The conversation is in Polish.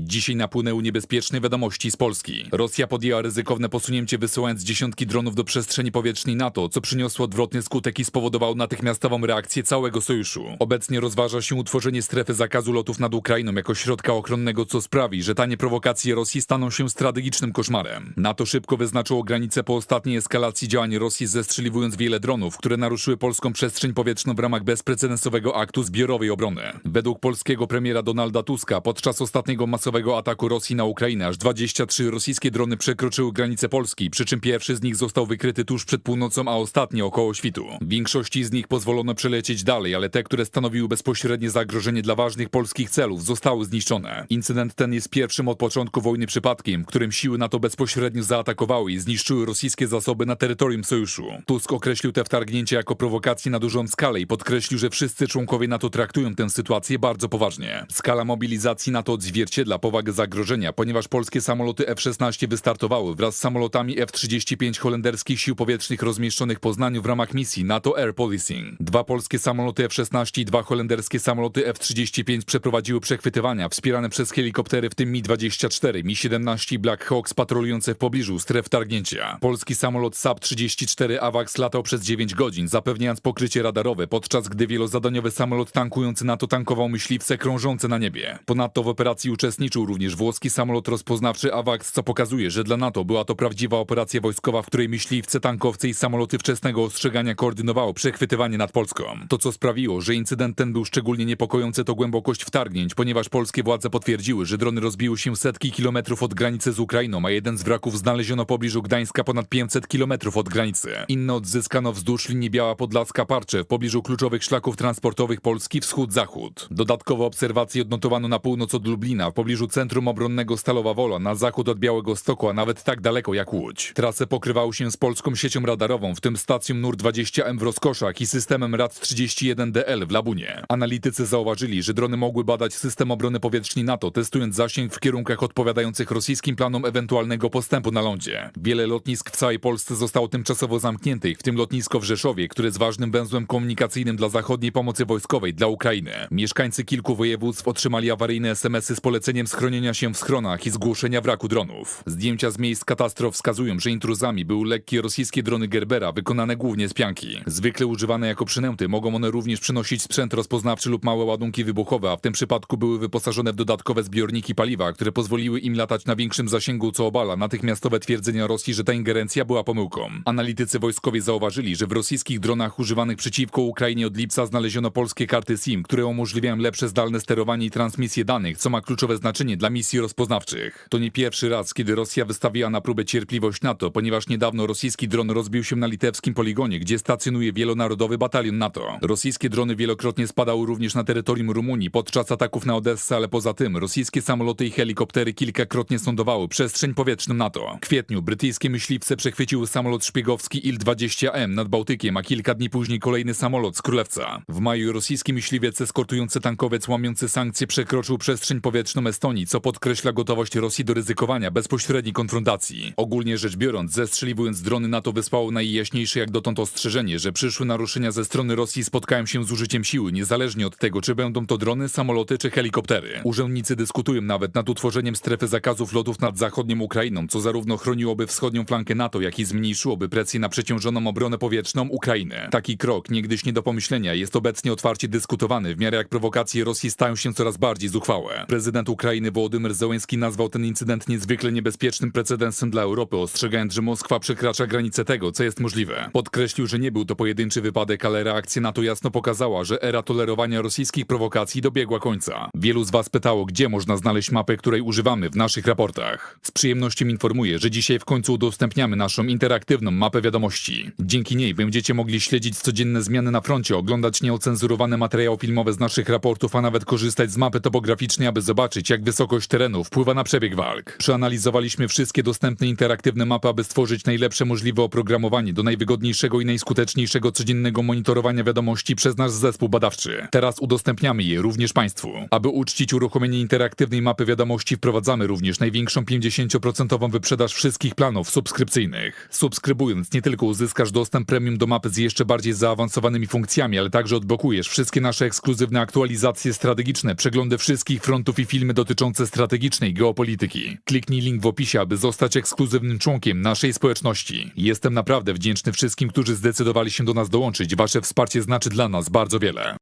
Dzisiaj napłynęły niebezpieczne wiadomości z Polski. Rosja podjęła ryzykowne posunięcie wysyłając dziesiątki dronów do przestrzeni powietrznej NATO, co przyniosło odwrotny skutek i spowodowało natychmiastową reakcję całego sojuszu. Obecnie rozważa się utworzenie strefy zakazu lotów nad Ukrainą jako środka ochronnego, co sprawi, że tanie prowokacje Rosji staną się strategicznym koszmarem. NATO szybko wyznaczyło granice po ostatniej eskalacji działań Rosji, zestrzeliwując wiele dronów, które naruszyły polską przestrzeń powietrzną w ramach bezprecedensowego aktu zbiorowej obrony. Według polskiego premiera Donalda Tuska podczas ostatniego masowego ataku Rosji na Ukrainę aż 23 rosyjskie drony przekroczyły granice Polski, przy czym pierwszy z nich został wykryty tuż przed północą, a ostatni około świtu. Większości z nich pozwolono przelecieć dalej, ale te, które stanowiły bezpośrednie zagrożenie dla ważnych polskich celów, zostały zniszczone. Incydent ten jest pierwszym od początku wojny przypadkiem, którym siły NATO bezpośrednio zaatakowały i zniszczyły rosyjskie zasoby na terytorium sojuszu. Tusk określił te wtargnięcia jako prowokację na dużą skalę i podkreślił, że wszyscy członkowie NATO traktują tę sytuację bardzo poważnie. Skala mobilizacji NATO odzwierciedla powagę zagrożenia, ponieważ polskie samoloty F-16 wystartowały wraz z samolotami F-35 holenderskich sił powietrznych rozmieszczonych w Poznaniu w ramach misji NATO Air Policing. Dwa polskie samoloty F-16 i dwa holenderskie samoloty F-35 przeprowadziły przechwytywania wspierane przez helikoptery, w tym Mi-24, Mi-17 i Black Hawks patrolujące w pobliżu stref wtargnięcia. Polski samolot SAP-34 AWACS latał przez 9 godzin, zapewniając pokrycie radarowe, podczas gdy wielozadaniowy samolot tankujący NATO tankował myśliwce krążące na niebie. Ponadto w operacji uczestniczył również włoski samolot rozpoznawczy AWACS, co pokazuje, że dla NATO była to prawdziwa operacja wojskowa, w której myśliwce, tankowce i samoloty wczesnego ostrzegania koordynowało przechwytywanie nad Polską. To, co sprawiło, że incydent ten był szczególnie niepokojący, to głębokość wtargnięć, ponieważ polskie władze potwierdziły, że drony rozbiły się setki kilometrów od granicy z Ukrainą, a jeden z wraków znaleziono pobliżu Gdańska ponad 500 kilometrów od granicy. Inny odzyskano wzdłuż linii Biała Podlaska-Parcze w pobliżu kluczowych szlaków transportowych Polski wschód-zachód. Dodatkowo obserwacje odnotowano na północ od Lublina, w pobliżu centrum obronnego Stalowa Wola, na zachód od Białego Stoku, a nawet tak daleko jak Łódź. Trasę pokrywały się z polską siecią radarową, w tym stacją NUR-20M w Rozkoszach i systemem RAD-31DL w Labunie. Analitycy zauważyli, że drony mogły badać system obrony powietrznej NATO, testując zasięg w kierunkach odpowiadających rosyjskim planom ewentualnego postępu na lądzie. Wiele lotnisk w całej Polsce zostało tymczasowo zamkniętych, w tym lotnisko w Rzeszowie, które jest ważnym węzłem komunikacyjnym dla zachodniej pomocy wojskowej dla Ukrainy. Mieszkańcy kilku województw otrzymali awaryjne SMS-y z schronienia się w schronach i zgłoszenia wraku dronów. Zdjęcia z miejsc katastrof wskazują, że intruzami były lekkie rosyjskie drony Gerbera, wykonane głównie z pianki. Zwykle używane jako przynęty, mogą one również przynosić sprzęt rozpoznawczy lub małe ładunki wybuchowe, a w tym przypadku były wyposażone w dodatkowe zbiorniki paliwa, które pozwoliły im latać na większym zasięgu, co obala natychmiastowe twierdzenia Rosji, że ta ingerencja była pomyłką. Analitycy wojskowi zauważyli, że w rosyjskich dronach używanych przeciwko Ukrainie od lipca znaleziono polskie karty SIM, które umożliwiają lepsze zdalne sterowanie i transmisję danych, co ma kluczowe znaczenie dla misji rozpoznawczych. To nie pierwszy raz, kiedy Rosja wystawiła na próbę cierpliwość NATO, ponieważ niedawno rosyjski dron rozbił się na litewskim poligonie, gdzie stacjonuje wielonarodowy batalion NATO. Rosyjskie drony wielokrotnie spadały również na terytorium Rumunii podczas ataków na Odessę, ale poza tym rosyjskie samoloty i helikoptery kilkakrotnie sondowały przestrzeń powietrzną NATO. W kwietniu brytyjskie myśliwce przechwyciły samolot szpiegowski Il-20M nad Bałtykiem, a kilka dni później kolejny samolot z Królewca. W maju rosyjski myśliwiec eskortujący tankowiec łamiący sankcje przekroczył przestrzeń powietrzną Estonii, co podkreśla gotowość Rosji do ryzykowania bezpośredniej konfrontacji. Ogólnie rzecz biorąc, zestrzeliwując drony NATO wysłało najjaśniejsze jak dotąd ostrzeżenie, że przyszłe naruszenia ze strony Rosji spotkają się z użyciem siły, niezależnie od tego, czy będą to drony, samoloty czy helikoptery. Urzędnicy dyskutują nawet nad utworzeniem strefy zakazów lotów nad zachodnią Ukrainą, co zarówno chroniłoby wschodnią flankę NATO, jak i zmniejszyłoby presję na przeciążoną obronę powietrzną Ukrainy. Taki krok, niegdyś nie do pomyślenia, jest obecnie otwarcie dyskutowany, w miarę jak prowokacje Rosji stają się coraz bardziej zuchwałe. Prezydent Ukrainy Wołodymyr Zełenski nazwał ten incydent niezwykle niebezpiecznym precedensem dla Europy, ostrzegając, że Moskwa przekracza granice tego, co jest możliwe. Podkreślił, że nie był to pojedynczy wypadek, ale reakcja NATO jasno pokazała, że era tolerowania rosyjskich prowokacji dobiegła końca. Wielu z Was pytało, gdzie można znaleźć mapę, której używamy w naszych raportach. Z przyjemnością informuję, że dzisiaj w końcu udostępniamy naszą interaktywną mapę wiadomości. Dzięki niej będziecie mogli śledzić codzienne zmiany na froncie, oglądać nieocenzurowane materiały filmowe z naszych raportów, a nawet korzystać z mapy topograficznej, aby zobaczyć, jak wysokość terenu wpływa na przebieg walk. Przeanalizowaliśmy wszystkie dostępne interaktywne mapy, aby stworzyć najlepsze możliwe oprogramowanie do najwygodniejszego i najskuteczniejszego codziennego monitorowania wiadomości przez nasz zespół badawczy. Teraz udostępniamy je również Państwu. Aby uczcić uruchomienie interaktywnej mapy wiadomości, wprowadzamy również największą 50% wyprzedaż wszystkich planów subskrypcyjnych. Subskrybując, nie tylko uzyskasz dostęp premium do mapy z jeszcze bardziej zaawansowanymi funkcjami, ale także odblokujesz wszystkie nasze ekskluzywne aktualizacje strategiczne, przeglądy wszystkich frontów i filmy dotyczące dotyczące strategicznej geopolityki. Kliknij link w opisie, aby zostać ekskluzywnym członkiem naszej społeczności. Jestem naprawdę wdzięczny wszystkim, którzy zdecydowali się do nas dołączyć. Wasze wsparcie znaczy dla nas bardzo wiele.